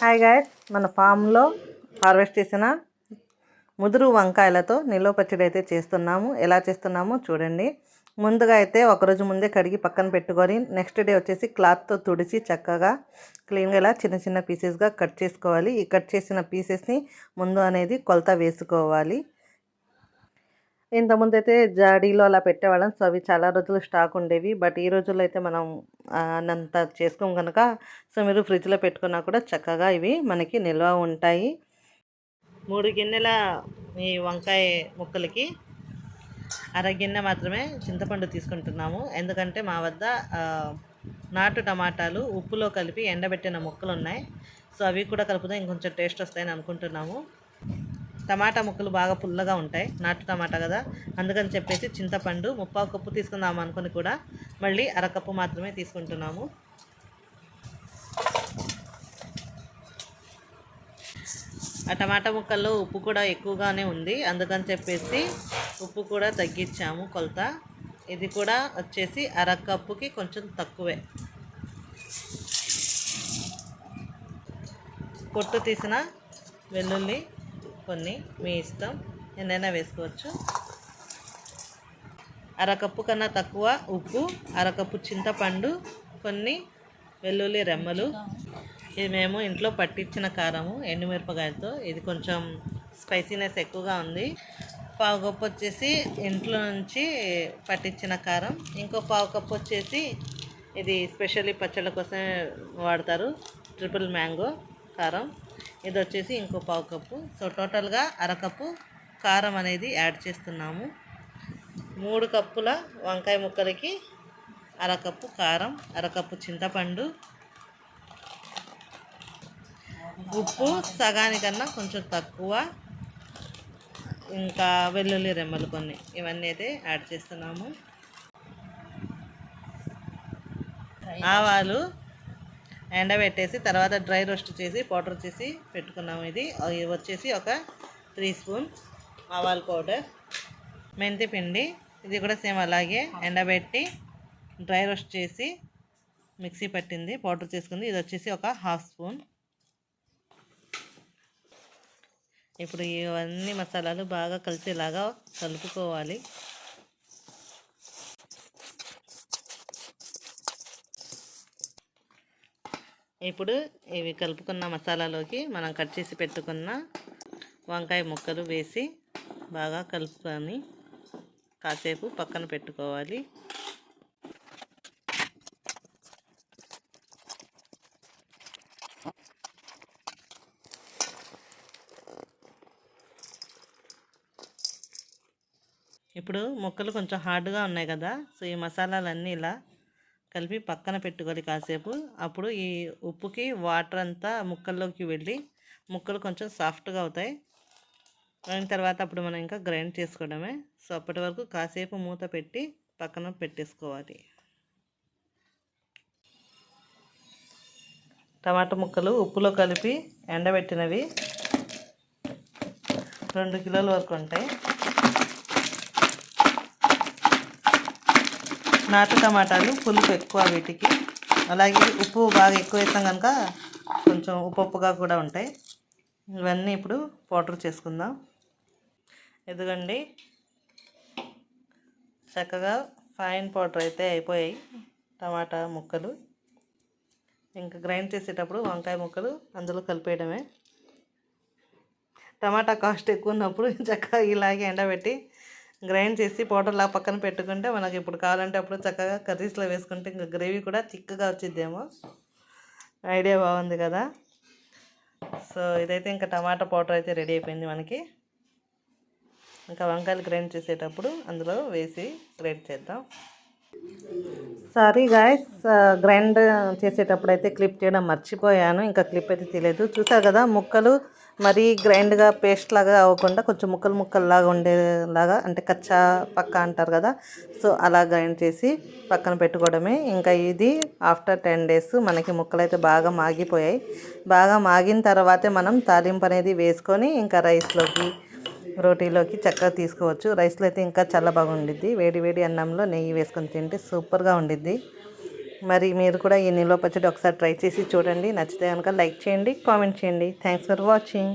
Hi guys మన ఫామ్లో harvest చేసిన ముదురు వంకాయలతో నిల్వ పచ్చడి అయితే చేస్తున్నాము. ఎలా చేస్తున్నామో చూడండి. ముందుగా అయితే ఒకరోజు ముందే కడిగి పక్కన పెట్టుకొని నెక్స్ట్ డే వచ్చేసి క్లాత్తో తుడిచి చక్కగా క్లీన్గా ఇలా చిన్న చిన్న పీసెస్గా కట్ చేసుకోవాలి. ఈ కట్ చేసిన పీసెస్ని ముందు అనేది కొలత వేసుకోవాలి. ఇంతకుముందు అయితే జాడీలో అలా పెట్టేవాళ్ళం. సో అవి చాలా రోజులు స్టాక్ ఉండేవి. బట్ ఈ రోజుల్లో అయితే మనం అన్నంత చేసుకోం కనుక సో మీరు ఫ్రిడ్జ్లో పెట్టుకున్నా కూడా చక్కగా ఇవి మనకి నిల్వ ఉంటాయి. మూడు గిన్నెల ఈ వంకాయ ముక్కలకి అర గిన్నె మాత్రమే చింతపండు తీసుకుంటున్నాము. ఎందుకంటే మా వద్ద నాటు టమాటాలు ఉప్పులో కలిపి ఎండబెట్టిన ముక్కలు ఉన్నాయి సో అవి కూడా కలుపుతే ఇంకొంచెం టేస్ట్ వస్తాయని అనుకుంటున్నాము. టమాటా ముక్కలు బాగా పుల్లగా ఉంటాయి. నాటు టమాటా కదా. అందుకని చెప్పేసి చింతపండు ముప్పావు కప్పు తీసుకుందాం అనుకుని కూడా మళ్ళీ అరకప్పు మాత్రమే తీసుకుంటున్నాము. ఆ టమాటా ముక్కల్లో ఉప్పు కూడా ఎక్కువగానే ఉంది. అందుకని చెప్పేసి ఉప్పు కూడా తగ్గించాము కొలత. ఇది కూడా వచ్చేసి అరకప్పుకి కొంచెం తక్కువే. పొట్టు తీసిన వెల్లుల్లి కొన్ని మీ ఇష్టం ఎన్నైనా వేసుకోవచ్చు. అరకప్పు కన్నా తక్కువ ఉప్పు అరకప్పు చింతపండు కొన్ని వెల్లుల్లి రెమ్మలు. ఇది మేము ఇంట్లో పట్టించిన కారము ఎండుమిరపకాయలతో. ఇది కొంచెం స్పైసీనెస్ ఎక్కువగా ఉంది. పావు కప్పు వచ్చేసి ఇంట్లో నుంచి పట్టించిన కారం. ఇంకో పావు కప్పు వచ్చేసి ఇది స్పెషల్లీ పచ్చళ్ళ కోసం వాడతారు. ట్రిపుల్ మ్యాంగో కారం. ఇది వచ్చేసి ఇంకో పావు కప్పు. సో టోటల్గా అరకప్పు కారం అనేది యాడ్ చేస్తున్నాము. మూడు కప్పుల వంకాయ ముక్కలకి అరకప్పు కారం అరకప్పు చింతపండు ఉప్పు సగానికన్నా కొంచెం తక్కువ ఇంకా వెల్లుల్లి రెమ్మలు కొన్ని ఇవన్నీ అయితే యాడ్ చేస్తున్నాము. ఆవాలు ఎండబెట్టేసి తర్వాత డ్రై రోస్ట్ చేసి పౌడర్ చేసి పెట్టుకున్నాము ఇది. వచ్చేసి ఒక త్రీ స్పూన్ ఆవాల పౌడర్ మెంతి పిండి. ఇది కూడా సేమ్ అలాగే ఎండబెట్టి డ్రై రోస్ట్ చేసి మిక్సీ పట్టింది పౌడర్ చేసుకుంది. ఇది వచ్చేసి ఒక హాఫ్ స్పూన్. ఇప్పుడు ఇవన్నీ మసాలాలు బాగా కలిసేలాగా కలుపుకోవాలి. ఇప్పుడు ఇవి కలుపుకున్న మసాలాలోకి మనం కట్ చేసి పెట్టుకున్న వంకాయ ముక్కలు వేసి బాగా కలుపుకొని కాసేపు పక్కన పెట్టుకోవాలి. ఇప్పుడు ముక్కలు కొంచెం హార్డ్గా ఉన్నాయి కదా సో ఈ మసాలాలన్నీ ఇలా కలిపి పక్కన పెట్టుకోవాలి కాసేపు. అప్పుడు ఈ ఉప్పుకి వాటర్ అంతా ముక్కల్లోకి వెళ్ళి ముక్కలు కొంచెం సాఫ్ట్గా అవుతాయి. అయిన తర్వాత అప్పుడు మనం ఇంకా గ్రైండ్ చేసుకోవడమే. సో అప్పటి వరకు కాసేపు మూత పెట్టి పక్కన పెట్టేసుకోవాలి. టమాటా ముక్కలు ఉప్పులో కలిపి ఎండబెట్టినవి రెండు కిలోల వరకు ఉంటాయి. నాటు టమాటాలు పులుపు ఎక్కువ వీటికి. అలాగే ఉప్పు బాగా ఎక్కువ వేస్తాం కనుక కొంచెం ఉప్పు ఉప్పుగా కూడా ఉంటాయి. ఇవన్నీ ఇప్పుడు పౌడర్ చేసుకుందాం. ఎదుగండి చక్కగా ఫైన్ పౌడర్ అయితే అయిపోయాయి టమాటా ముక్కలు. ఇంకా గ్రైండ్ చేసేటప్పుడు వంకాయ ముక్కలు అందులో కలిపేయడమే. టమాటా కాస్ట్ ఎక్కువ ఉన్నప్పుడు చక్కగా ఇలాగే ఎండబెట్టి గ్రైండ్ చేసి పౌడర్లా పక్కన పెట్టుకుంటే మనకి ఇప్పుడు కావాలంటే అప్పుడు చక్కగా కర్రీస్లో వేసుకుంటే ఇంకా గ్రేవీ కూడా చిక్కగా వచ్చిద్దేమో. ఐడియా బాగుంది కదా? సో ఇదైతే ఇంకా టమాటా పౌడర్ అయితే రెడీ అయిపోయింది మనకి. ఇంకా వంకాయలు గ్రైండ్ చేసేటప్పుడు అందులో వేసి గ్రైండ్ చేద్దాం. సారీ గాయస్ గ్రైండ్ చేసేటప్పుడు అయితే క్లిప్ చేయడం మర్చిపోయాను. ఇంకా క్లిప్ అయితే తెలియదు చూసారు కదా ముక్కలు మరీ గ్రైండ్గా పేస్ట్ లాగా అవ్వకుండా కొంచెం ముక్కలు ముక్కల్లాగా ఉండేలాగా అంటే కచ్చా పక్క అంటారు కదా సో అలా గ్రైండ్ చేసి పక్కన పెట్టుకోవడమే. ఇంకా ఇది ఆఫ్టర్ టెన్ డేస్ మనకి ముక్కలు అయితే బాగా మాగిపోయాయి. బాగా మాగిన తర్వాతే మనం తాలింపు అనేది వేసుకొని ఇంకా రైస్లోకి రోటీలోకి చక్కగా తీసుకోవచ్చు. రైస్లో అయితే ఇంకా చాలా బాగుండిద్ది. వేడి వేడి అన్నంలో నెయ్యి వేసుకొని తింటే సూపర్గా ఉండిద్ది. మరి మీరు కూడా ఈ నిల్వ పచ్చడి ఒకసారి ట్రై చేసి చూడండి. నచ్చితే కనుక లైక్ చేయండి కామెంట్ చేయండి. Thanks for watching